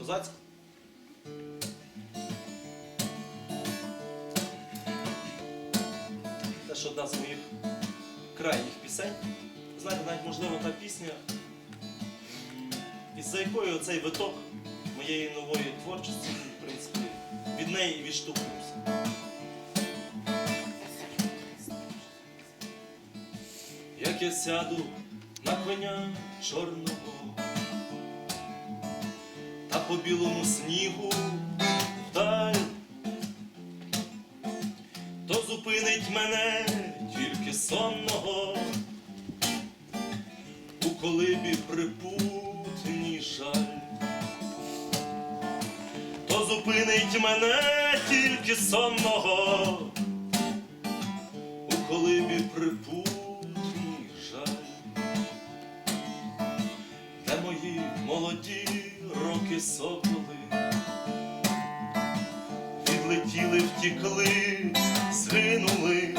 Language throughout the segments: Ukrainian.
козацьку. Теж одна з моїх крайніх пісень. Знаєте, навіть можливо та пісня, із-за якої оцей виток моєї нової творчості, в принципі, від неї і відштовхнувся. Як я сяду на коня чорного, по білому снігу. Вдаль, то зупинить мене тільки сонного, у колибі припутній жаль, то зупинить мене тільки сонного, у колибі припутній жаль, де мої молоді роки соколи відлетіли, втікли, згинули.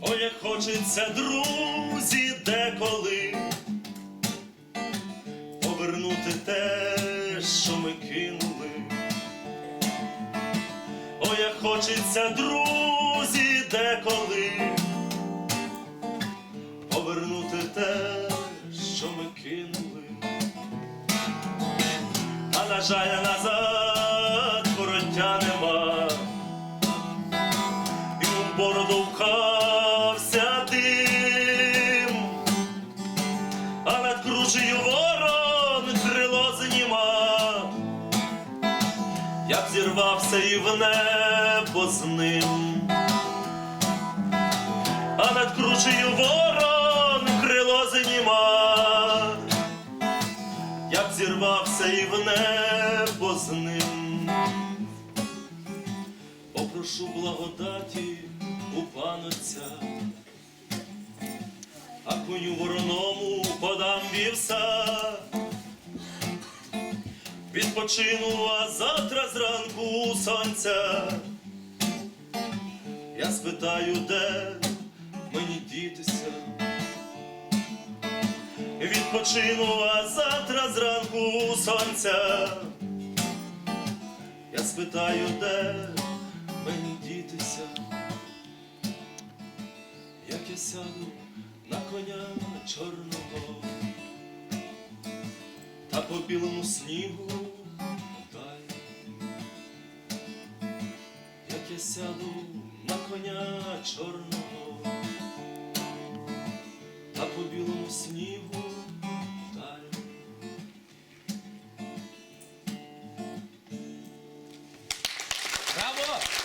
Ой, як хочеться, друзі, деколи повернути те, що ми кинули. Ой, як хочеться, друзі, деколи на жаль, назад вороття нема, і в бороду вкався дим, а над кручею ворон крило зніма, як зірвався і в небо з ним, а над кручею ворон як зірвався і в небо з ним. Попрошу благодаті у панотця, а коню вороному подам вівса. Відпочину, а завтра зранку сонця. Я спитаю, де мені дітися. Відпочину, а завтра у сонця. Я спитаю, де мені дітися, як я сяду на коня чорного, та по білому снігу вдаль, як я сяду на коня чорного.